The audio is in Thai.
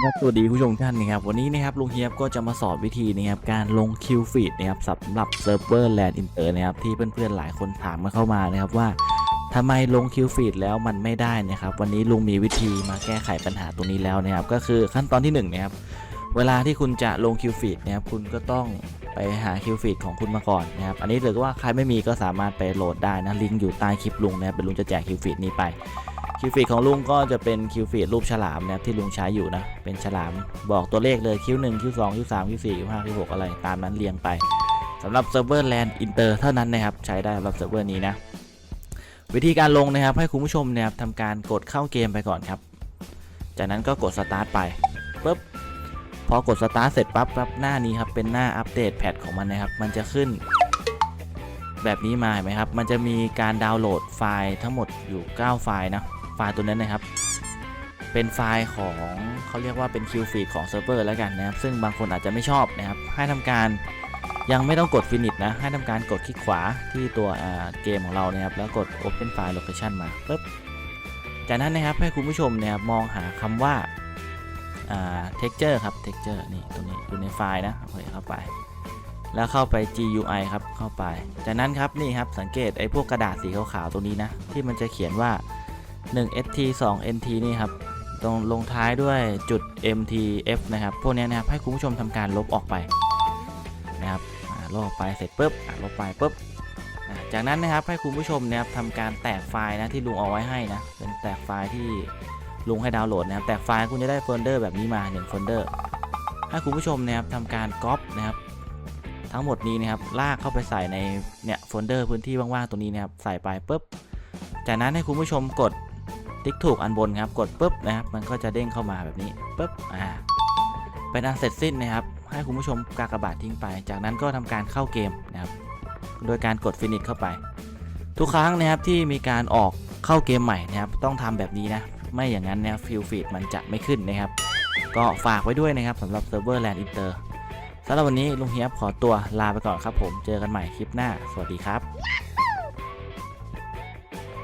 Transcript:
ครับสวัสดีผู้ชมทุกท่านนะครับวันนี้นะครับลุงเฮียบก็จะมาสอนวิธีนะครับการลงคิวฟีดนะครับสำหรับเซิร์ฟเวอร์แลนด์อินเตอร์นะครับที่เพื่อนๆหลายคนถามมาเข้ามานะครับว่าทำไมลงคิวฟีดแล้วมันไม่ได้นะครับวันนี้ลุงมีวิธีมาแก้ไขปัญหาตรงนี้แล้วนะครับก็คือขั้นตอนที่หนึ่งนะครับเวลาที่คุณจะลงคิวฟีดนะครับคุณก็ต้องไปหาคิวฟีดของคุณมาก่อนนะครับอันนี้ถือว่าใครไม่มีก็สามารถไปโหลดได้นะลิงก์อยู่ใต้คลิปลุงนะครับเดี๋ยวลุงจะแจกคิวฟีดนี้ไป คิวฟีดของลุงก็จะเป็นคิวฟีดรูปฉลามนะครับที่ลุงใช้อยู่นะ เป็นฉลามบอกตัวเลขเลยคิวหนึ่งคิวสองคิวสามคิวสี่คิวห้าคิวหกอะไรตามนั้นเรียงไปสำหรับเซิร์ฟเวอร์แลนด์อินเตอร์เท่านั้นนะครับใช้ได้สำหรับเซิร์ฟเวอร์นี้นะวิธีการลงนะครับให้คุณผู้ชมนะครับทำการกดเข้าเกมไปก่อนครับ จากนั้นก็กดสตาร์ทไปปุ๊บพอกดสตาร์ทเสร็จปั๊บปั๊บหน้านี้ครับเป็นหน้าอัปเดตแพทของมันนะครับ มันจะขึ้น แบบนี้มาเห็นไหมครับ มันจะมีการดาวน์โหลดไฟล์ทั้งหมดอยู่ 9 ไฟล์นะ ล์ตัวนั้นนะครับ เป็นไฟล์ของเขาเรียกว่าเป็นคิวฟีดของเซิร์ฟเวอร์แล้วกันนะครับ ซึ่งบางคนอาจจะไม่ชอบนะครับ ให้ทำการยังไม่ต้องกด finish นะ ให้ทำการกดคลิกขวาที่ตัวเกมของเรานะครับ แล้วกด open file location มาปุ๊บ จากนั้นนะครับให้คุณผู้ชมเนี่ยมองหาคำว่าอ่า texture ครับ texture นี่ตรงนี้อยู่ในไฟล์นะโอเคเข้าไป แล้วเข้าไป GUI ครับเข้าไป จากนั้นครับนี่ครับสังเกตไอ้พวกกระดาษสีขาวๆตรงนี้นะที่มันจะเขียนว่า 1 st 2 nt นี่ครับตรงลงท้ายด้วยจุด mtf นะครับพวกนี้นะครับให้คุณผู้ชมทำการลบออกไปนะครับลบออกไปเสร็จปุ๊บลบไปปุ๊บจากนั้นนะครับให้คุณผู้ชมนะครับทำการแตกไฟล์นะที่ลุงเอาไว้ให้นะเป็นแตกไฟล์ที่ลุงให้ดาวน์โหลดนะครับแตกไฟล์คุณจะได้โฟลเดอร์แบบนี้มา1โฟลเดอร์ให้คุณผู้ชมนะครับทำการก๊อปนะครับทั้งหมดนี้นะครับลากเข้าไปใส่ในเนี่ยโฟลเดอร์พื้นที่ว่างๆตรงนี้นะครับใส่ไปปุ๊บจากนั้นให้คุณผู้ชมกด ติ๊กถูกอันบนครับ กดปุ๊บนะครับ มันก็จะเด้งเข้ามาแบบนี้ปุ๊บ อ่า เป็นอันเสร็จสิ้นนะครับ ให้คุณผู้ชมกากบาททิ้งไป จากนั้นก็ทำการเข้าเกมนะครับ โดยการกด finish เข้าไป ทุกครั้งนะครับที่มีการออกเข้าเกมใหม่นะครับ ต้องทำแบบนี้นะ ไม่อย่างนั้นเนี่ยฟิลฟีดมันจะไม่ขึ้นนะครับ ก็ฝากไว้ด้วยนะครับสำหรับเซิร์ฟเวอร์แลนด์อินเตอร์สำหรับวันนี้ลุงเฮียบขอตัวลาไปก่อนครับผม เจอกันใหม่คลิปหน้า สวัสดีครับ